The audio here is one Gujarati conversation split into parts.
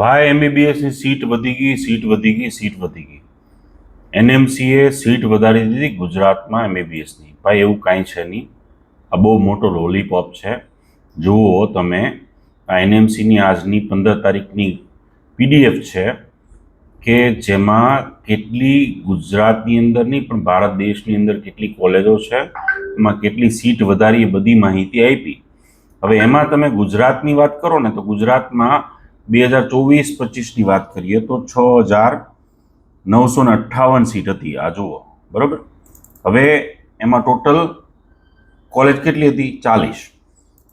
ભાઈ એમબીબીએસની સીટ વધી ગઈ, સીટ વધી ગઈ, સીટ વધી ગઈ. એનએમસીએ સીટ વધારી દીધી ગુજરાતમાં એમબીબીએસની ભાઈ, એવું કાંઈ છે નહીં. આ બહુ મોટો લોલીપોપ છે. જુઓ તમે, આ એનએમસીની આજની પંદર તારીખની પીડીએફ છે કે જેમાં કેટલી ગુજરાતની અંદર નહીં, પણ ભારત દેશની અંદર કેટલી કોલેજો છે, એમાં કેટલી સીટ વધારી એ બધી માહિતી આપી. હવે એમાં તમે ગુજરાતની વાત કરો ને, તો ગુજરાતમાં બે હજાર ચોવીસ પચીસની વાત કરીએ તો છ હજાર નવસો ને અઠ્ઠાવન સીટ હતી. આ જુઓ. બરાબર? હવે એમાં ટોટલ કોલેજ કેટલી હતી? ચાલીસ.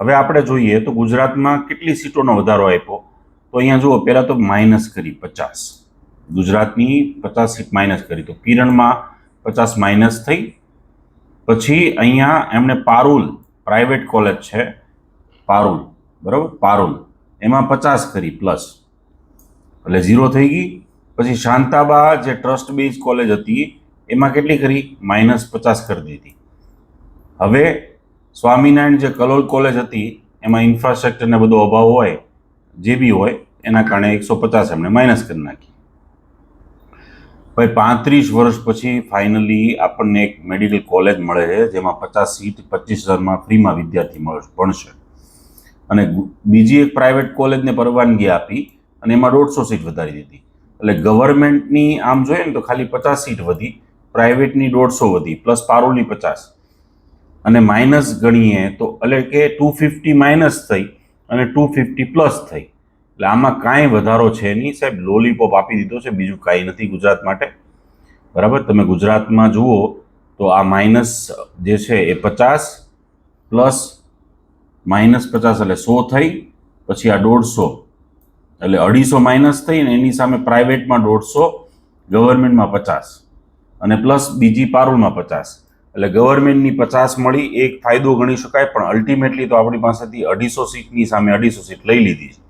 હવે આપણે જોઈએ તો ગુજરાતમાં કેટલી સીટોનો વધારો આપ્યો? તો અહીંયા જુઓ, પહેલાં તો માઇનસ કરી પચાસ. ગુજરાતની પચાસ સીટ માઇનસ કરી. તો કિરણમાં પચાસ માઇનસ થઈ. પછી અહીંયા એમણે પારુલ પ્રાઇવેટ કોલેજ છે. પારુલ. બરાબર? પારુલ. એમાં પચાસ કરી પ્લસ એટલે ઝીરો થઈ ગઈ. પછી શાંતાબા જે ટ્રસ્ટ બેઝ કોલેજ હતી, એમાં કેટલી કરી? માઇનસ પચાસ કરી દીધી. હવે સ્વામિનારાયણ જે કલોલ કોલેજ હતી, એમાં ઇન્ફ્રાસ્ટ્રક્ચરને બધો અભાવ હોય, જે બી હોય, એના કારણે એકસો પચાસ એમણે માઇનસ કરી નાખી. ભાઈ પાંત્રીસ વર્ષ પછી ફાઇનલી આપણને એક મેડિકલ કોલેજ મળે છે, જેમાં પચાસ સીટ પચીસ હજારમાં ફ્રીમાં વિદ્યાર્થી મળશે ભણશે. અને બીજી એક પ્રાઇવેટ કોલેજને પરવાનગી આપી અને એમાં દોઢસો સીટ વધારી દીધી. એટલે ગવર્મેન્ટની આમ જોઈએ ને તો ખાલી પચાસ સીટ વધી પ્રાઇવેટની દોઢસો વધી પ્લસ પારોલની પચાસ. અને માઇનસ ગણીએ તો એટલે કે ટુ ફિફ્ટી માઇનસ થઈ અને ટુ ફિફ્ટી પ્લસ થઈ. એટલે આમાં કાંઈ વધારો છે નહીં. સાહેબ લોલીપોપ આપી દીધો છે, બીજું કાંઈ નથી ગુજરાત માટે. બરાબર? તમે ગુજરાતમાં જુઓ તો આ માઇનસ જે છે એ પચાસ પ્લસ માઇનસ પચાસ એટલે સો થઈ, પછી આ દોઢસો એટલે અઢીસો માઇનસ થઈ ને એની સામે પ્રાઇવેટમાં દોઢસો, ગવર્મેન્ટમાં પચાસ અને પ્લસ બીજી પારુલમાં પચાસ. એટલે ગવર્મેન્ટની પચાસ મળી, એક ફાયદો ગણી શકાય, પણ અલ્ટિમેટલી તો આપણી પાસેથી અઢીસો સીટની સામે અઢીસો સીટ લઈ લીધી છે.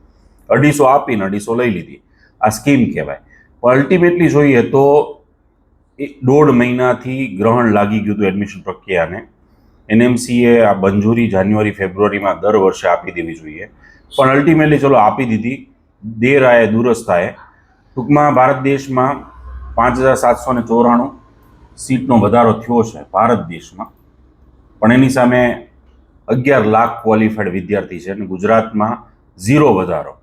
અઢીસો આપીને અઢીસો લઈ લીધી. આ સ્કીમ કહેવાય. પણ અલ્ટિમેટલી જોઈએ તો એ દોઢ મહિનાથી ગ્રહણ લાગી ગયું હતું એડમિશન પ્રક્રિયાને. એનએમસીએ આ મંજૂરી જાન્યુઆરી, ફેબ્રુઆરીમાં દર વર્ષે આપી દેવી જોઈએ. પણ અલ્ટિમેટલી ચલો આપી દીધી દેર આયે દુરસ્ત થાય. ટૂંકમાં ભારત દેશમાં પાંચ હજાર સાતસો ને ચોરાણું સીટનો વધારો થયો છે ભારત દેશમાં. પણ એની સામે અગિયાર લાખ ક્વોલિફાઈડ વિદ્યાર્થી છે અને ગુજરાતમાં ઝીરો વધારો.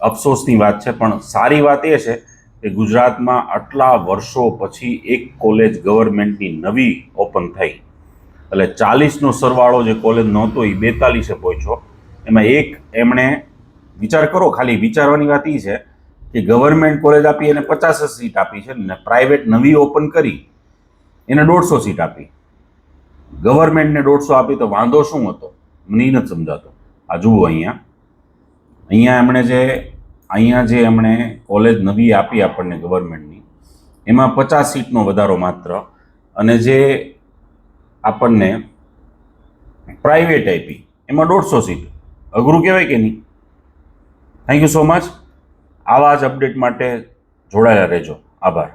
અફસોસની વાત છે, પણ સારી વાત એ છે કે ગુજરાતમાં આટલા વર્ષો પછી એક કોલેજ ગવર્મેન્ટની નવી ઓપન થઈ. એટલે ચાલીસનો સરવાળો જે કોલેજ નહોતો એ બેતાલીસે પહોંચ્યો. એમાં એક એમણે વિચાર કરો, ખાલી વિચારવાની વાત એ છે કે ગવર્મેન્ટ કોલેજ આપી એને પચાસ જ સીટ આપી છે ને પ્રાઇવેટ નવી ઓપન કરી, એને દોઢસો સીટ આપી. ગવર્મેન્ટને દોઢસો આપી તો વાંધો શું હતો? મને નથી સમજાતો. આ જુઓ અહીંયા. અહીંયા એમણે જે, અહીંયા જે એમણે કોલેજ નવી આપી આપણને ગવર્મેન્ટની એમાં પચાસ સીટનો વધારો માત્ર. અને જે આપણને પ્રાઇવેટ આપી એમાં દોઢસો સીટ. અઘરું કહેવાય કે નહીં? થેન્ક યુ સો મચ આવા જ અપડેટ માટે જોડાયેલા રહેજો. આભાર.